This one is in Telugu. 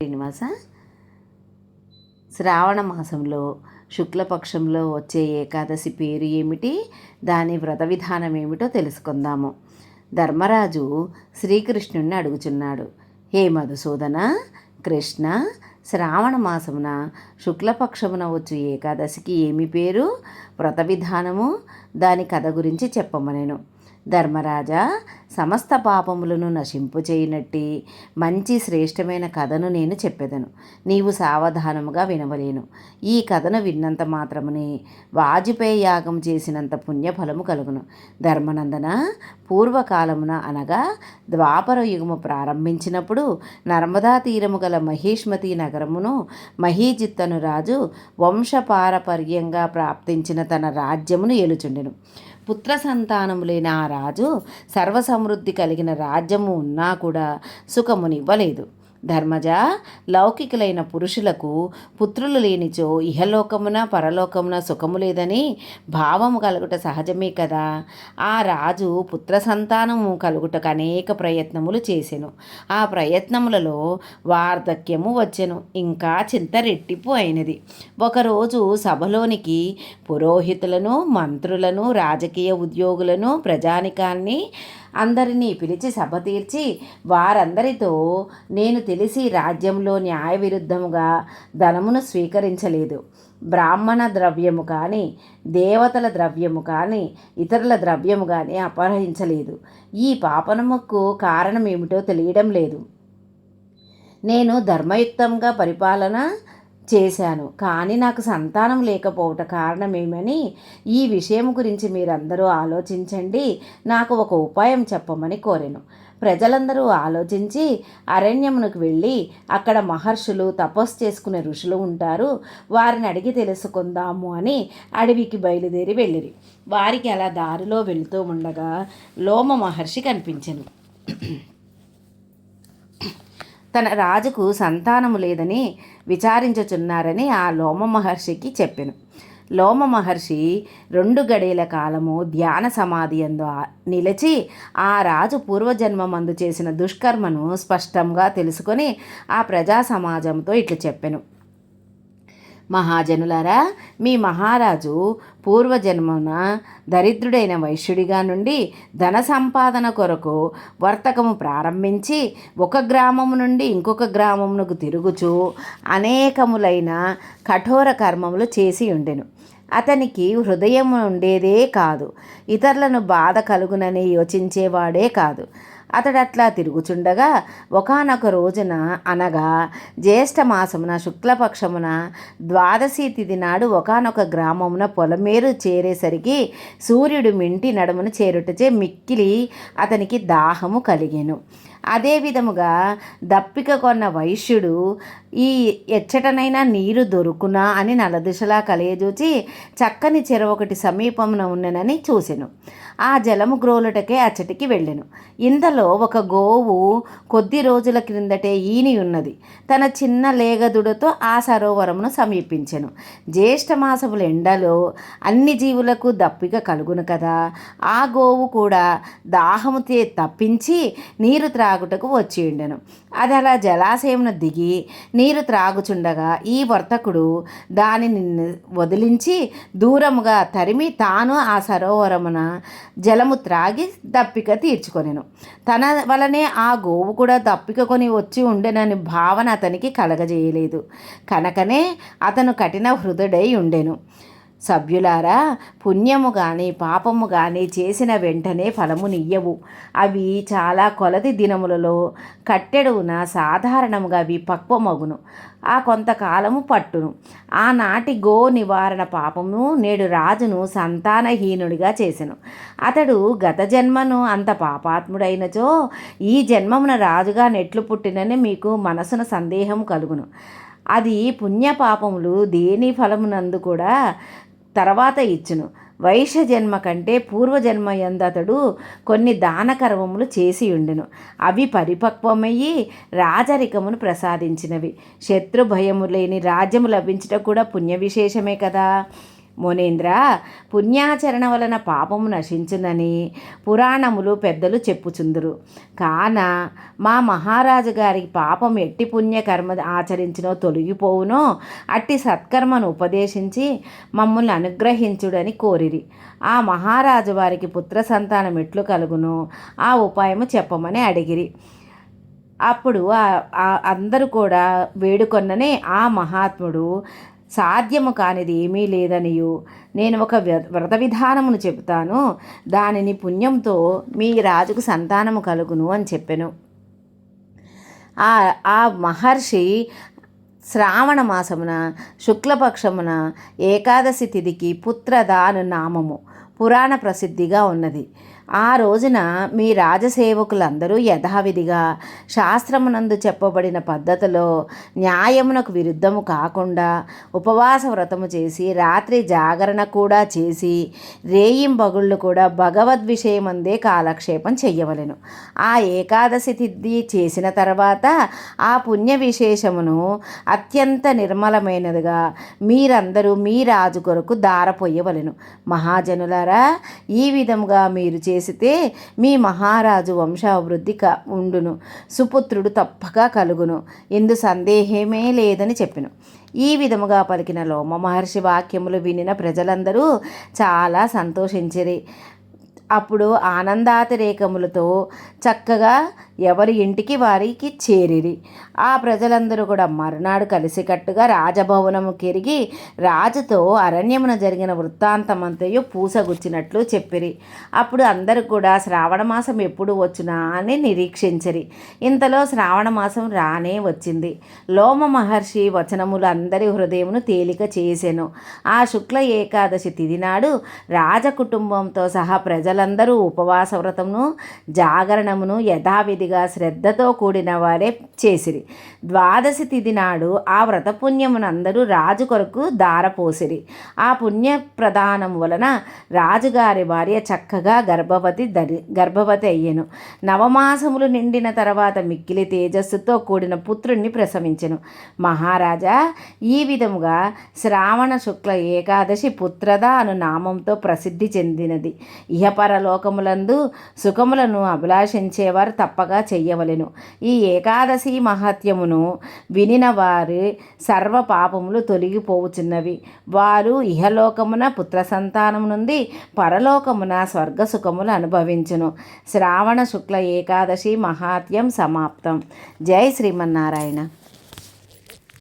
శ్రీనివాస. శ్రావణ మాసంలో శుక్లపక్షంలో వచ్చే ఏకాదశి పేరు ఏమిటి? దాని వ్రత విధానం ఏమిటో తెలుసుకుందాము. ధర్మరాజు శ్రీకృష్ణుణ్ణి అడుగుచున్నాడు. హే మధుసూదన! కృష్ణ! శ్రావణ మాసమున శుక్లపక్షమున వచ్చు ఏకాదశికి ఏమి పేరు? వ్రత విధానము? దాని కథ గురించి చెప్పమనేను. ధర్మరాజా సమస్త పాపములను నశింపు చేయనట్టి మంచి శ్రేష్టమైన కథను నేను చెప్పెదను. నీవు సావధానముగా వినవలేను. ఈ కథను విన్నంత మాత్రమునే వాజపేయి యాగం చేసినంత పుణ్యఫలము కలుగును. ధర్మనందన పూర్వకాలమున అనగా ద్వాపర యుగము ప్రారంభించినప్పుడు నర్మదా తీరము గల మహేష్మతి నగరమును మహీజిత్తను రాజు వంశపారపర్యంగా ప్రాప్తించిన తన రాజ్యమును ఏలుచుండెను. పుత్ర సంతానము లేని ఆ రాజు సర్వసమృద్ధి కలిగిన రాజ్యము ఉన్నా కూడా సుఖమునివ్వలేదు. ధర్మజ లౌకికులైన పురుషులకు పుత్రులు లేనిచో ఇహలోకమున పరలోకమున సుఖము లేదని భావము కలుగుట సహజమే కదా. ఆ రాజు పుత్ర సంతానము కలుగుటకు అనేక ప్రయత్నములు చేసెను. ఆ ప్రయత్నములలో వార్ధక్యము వచ్చెను. ఇంకా చింత రెట్టింపు అయినది. ఒకరోజు సభలోనికి పురోహితులను మంత్రులను రాజకీయ ఉద్యోగులను ప్రజానికాన్ని అందరినీ పిలిచి సభ తీర్చి వారందరితో నేను తెలిసి రాజ్యంలో న్యాయ విరుద్ధముగా ధనమును స్వీకరించలేదు. బ్రాహ్మణ ద్రవ్యము కానీ దేవతల ద్రవ్యము కానీ ఇతరుల ద్రవ్యము కానీ అపహరించలేదు. ఈ పాపనముకు కారణం ఏమిటో తెలియడం లేదు. నేను ధర్మయుక్తంగా పరిపాలన చేశాను. కానీ నాకు సంతానం లేకపోవట కారణమేమని ఈ విషయం గురించి మీరందరూ ఆలోచించండి. నాకు ఒక ఉపాయం చెప్పమని కోరాను. ప్రజలందరూ ఆలోచించి అరణ్యమునకు వెళ్ళి అక్కడ మహర్షులు తపస్సు చేసుకునే ఋషులు ఉంటారు. వారిని అడిగి తెలుసుకుందాము అని అడవికి బయలుదేరి వెళ్ళిరి. వారికి అలా దారిలో వెళుతూ ఉండగా లోమ మహర్షి కనిపించను. తన రాజుకు సంతానము లేదని విచారించుచున్నారని ఆ లోమ మహర్షికి చెప్పెను. లోమ మహర్షి రెండు గడేల కాలము ధ్యాన సమాధి అందు నిలిచి ఆ రాజు పూర్వజన్మమందు చేసిన దుష్కర్మను స్పష్టంగా తెలుసుకొని ఆ ప్రజా సమాజంతో ఇట్లు చెప్పెను. మహాజనులారా మీ మహారాజు పూర్వజన్మన దరిద్రుడైన వైశ్యుడిగా నుండి ధన సంపాదన కొరకు వర్తకము ప్రారంభించి ఒక గ్రామము నుండి ఇంకొక గ్రామమునకు తిరుగుచూ అనేకములైన కఠోర కర్మములు చేసి ఉండెను. అతనికి హృదయం ఉండేదే కాదు. ఇతరులను బాధ కలుగునని యోచించేవాడే కాదు. అతడు అట్లా తిరుగుచుండగా ఒకనొక రోజున అనగా జ్యేష్ఠ మాసమున శుక్లపక్షమున ద్వాదశి తిథి నాడు ఒకనొక గ్రామమున పొలమేరు చేరేసరికి సూర్యుడు మింటి నడుమును చేరుటచే మిక్కిలి అతనికి దాహము కలిగెను. అదే విధముగా దప్పిక కొన్న వైశ్యుడు ఈ ఎచ్చటనైనా నీరు దొరుకునా అని నలదిశలా కలియజూచి చక్కని చెరువు ఒకటి సమీపమున ఉన్ననని చూసెను. ఆ జలము గ్రోలుటకే అచ్చటికి వెళ్ళెను. ఇంతలో ఒక గోవు కొద్ది రోజుల క్రిందటే ఈని ఉన్నది. తన చిన్న లేగదుడతో ఆ సరోవరమును సమీపించెను. జ్యేష్ఠమాసముల ఎండలో అన్ని జీవులకు దప్పిక కలుగును కదా. ఆ గోవు కూడా దాహము తప్పించి నీరు త్రాగుటకు వచ్చి ఉండెను. అది అలా జలాశయమును దిగి నీరు త్రాగుచుండగా ఈ వర్తకుడు దానిని వదిలించి దూరముగా తరిమి తాను ఆ సరోవరమున జలము త్రాగి దప్పిక తీర్చుకొనెను. తన వలనే ఆ గోవు కూడా దప్పిక కొని వచ్చి ఉండెనని భావన అతనికి కలగజేయలేదు. కనుకనే అతను కఠిన హృదయుడై ఉండెను. సభ్యులారా పుణ్యము కానీ పాపము కానీ చేసిన వెంటనే ఫలమునియ్యవు అవి చాలా కొలది దినములలో కట్టెడున సాధారణముగా అవి పక్వమగును. ఆ కొంతకాలము పట్టును. ఆనాటి గో నివారణ పాపము నేడు రాజును సంతానహీనుడిగా చేసెను. అతడు గత జన్మను అంత పాపాత్ముడైనచో ఈ జన్మమున రాజుగా నెట్లు పుట్టినని మీకు మనసున సందేహం కలుగును. అది పుణ్యపాపములు దేని ఫలమునందు కూడా తర్వాత ఇచ్చును. వైశ్య జన్మ కంటే పూర్వజన్మ ఎందతడు కొన్ని దానకర్మములు చేసి ఉండును అవి పరిపక్వమయ్యి రాజరికమును ప్రసాదించినవి. శత్రు భయము లేని రాజ్యము లభించట కూడా పుణ్య విశేషమే కదా? మోనేంద్ర పుణ్యాచరణ వలన పాపము నశించునని పురాణములు పెద్దలు చెప్పుచుందురు. కాన మా మహారాజు గారికి పాపం ఎట్టి పుణ్యకర్మ ఆచరించినో తొలగిపోవునో అట్టి సత్కర్మను ఉపదేశించి మమ్మల్ని అనుగ్రహించుడని కోరిరి. ఆ మహారాజు వారికి పుత్ర సంతానం ఎట్లు కలుగునో ఆ ఉపాయము చెప్పమని అడిగిరి. అప్పుడు అందరూ కూడా వేడుకొన్ననే ఆ మహాత్ముడు సాధ్యము కానిది ఏమీ లేదనియు. నేను ఒక వ్రత విధానమును చెబుతాను. దానిని పుణ్యంతో మీ రాజుకు సంతానము కలుగును అని చెప్పాను. ఆ ఆ మహర్షి శ్రావణ మాసమున శుక్లపక్షమున ఏకాదశి తిథికి పుత్రదాను నామము పురాణ ప్రసిద్ధిగా ఉన్నది. ఆ రోజున మీ రాజసేవకులందరూ యథావిధిగా శాస్త్రమునందు చెప్పబడిన పద్ధతిలో న్యాయమునకు విరుద్ధము కాకుండా ఉపవాస వ్రతము చేసి రాత్రి జాగరణ కూడా చేసి రేయింబగుళ్ళు కూడా భగవద్ విషయమందే కాలక్షేపం చెయ్యవలెను ఆ ఏకాదశి తిథి చేసిన తర్వాత ఆ పుణ్య విశేషమును అత్యంత నిర్మలమైనదిగా మీరందరూ మీ రాజు కొరకు దారపోయవలెను మహాజనులారా ఈ విధముగా మీరు చే చేసితే మీ మహారాజు వంశాభివృద్ధి క ఉండును సుపుత్రుడు తప్పక కలుగును. ఎందు సందేహమే లేదని చెప్పిను. ఈ విధముగా పలికిన లోమ మహర్షి వాక్యములు వినిన ప్రజలందరూ చాలా సంతోషించిరి. అప్పుడు ఆనందాతిరేకములతో చక్కగా ఎవరి ఇంటికి వారికి చేరిరి. ఆ ప్రజలందరూ కూడా మరునాడు కలిసికట్టుగా రాజభవనము కెరిగి రాజుతో అరణ్యమున జరిగిన వృత్తాంతమంతయు పూసగుచ్చినట్లు చెప్పిరి. అప్పుడు అందరూ కూడా శ్రావణ మాసం ఎప్పుడు వచ్చునా అని నిరీక్షించరి. ఇంతలో శ్రావణ మాసం రానే వచ్చింది. లోమ మహర్షి వచనములు అందరి హృదయమును తేలిక చేసెను. ఆ శుక్ల ఏకాదశి తిదినాడు రాజకుటుంబంతో సహా ప్రజలందరూ ఉపవాస వ్రతమును జాగరణమును యథావిధి కొద్దిగా శ్రద్ధతో కూడిన వారే చేసిరి. ద్వాదశి తిథి నాడు ఆ వ్రతపుణ్యమునందరూ రాజు కొరకు దారపోసిరి ఆ పుణ్య ప్రదానం వలన రాజుగారి భార్య చక్కగా గర్భవతి దరి గర్భవతి అయ్యెను. నవమాసములు నిండిన తర్వాత మిక్కిలి తేజస్సుతో కూడిన పుత్రుణ్ణి ప్రసవించెను. మహారాజా ఈ విధముగా శ్రావణ శుక్ల ఏకాదశి పుత్రద అను నామంతో ప్రసిద్ధి చెందినది. ఇహపరలోకములందు సుఖములను అభిలాషించేవారు తప్పక బాగా చెయ్యవలెను ఈ ఏకాదశి మహత్యమును వినిన వారి సర్వ పాపములు తొలగిపోవుచున్నవి. వారు ఇహలోకమున పుత్ర సంతానం నుండి పరలోకమున స్వర్గ సుఖములు అనుభవించును. శ్రావణ శుక్ల ఏకాదశి మహాత్యం సమాప్తం. జై శ్రీమన్నారాయణ.